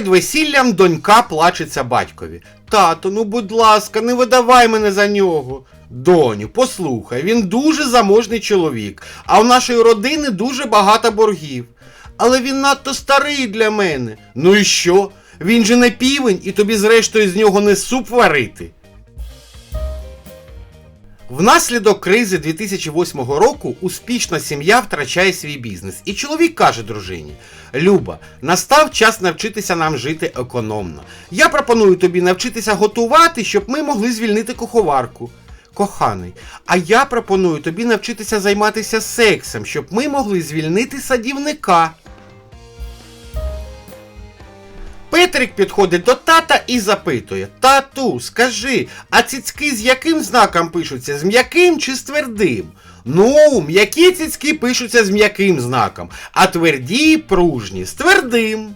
Перед весіллям донька плачеться батькові. Тато, ну будь ласка, не видавай мене за нього. Доню, послухай, він дуже заможний чоловік, а у нашої родини дуже багато боргів. Але він надто старий для мене. Ну і що? Він же не півень, і тобі зрештою з нього не суп варити. Внаслідок кризи 2008 року успішна сім'я втрачає свій бізнес. І чоловік каже дружині: Люба, настав час навчитися нам жити економно. Я пропоную тобі навчитися готувати, щоб ми могли звільнити куховарку. Коханий, а я пропоную тобі навчитися займатися сексом, щоб ми могли звільнити садівника. Петрик підходить до тата і запитує: Тату, скажи, а цицьки з яким знаком пишуться? З м'яким чи з твердим? Ну, м'які цицьки пишуться з м'яким знаком, а тверді пружні з твердим.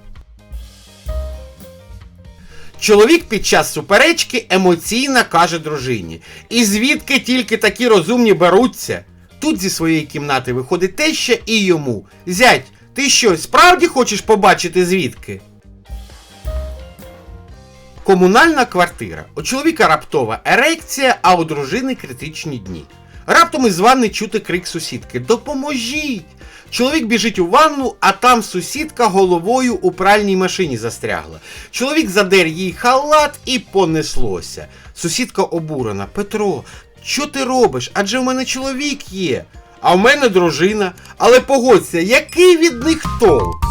Чоловік під час суперечки емоційно каже дружині: І звідки тільки такі розумні беруться? Тут зі своєї кімнати виходить теща і йому. Зять, ти що, справді хочеш побачити звідки? Комунальна квартира. У чоловіка раптова ерекція, а у дружини критичні дні. Раптом із ванни чути крик сусідки Допоможіть! Чоловік біжить у ванну, а там сусідка головою у пральній машині застрягла. Чоловік задер їй халат і понеслося. Сусідка обурена. Петро, що ти робиш? Адже в мене чоловік є. А в мене дружина. Але погодься, який від них толк?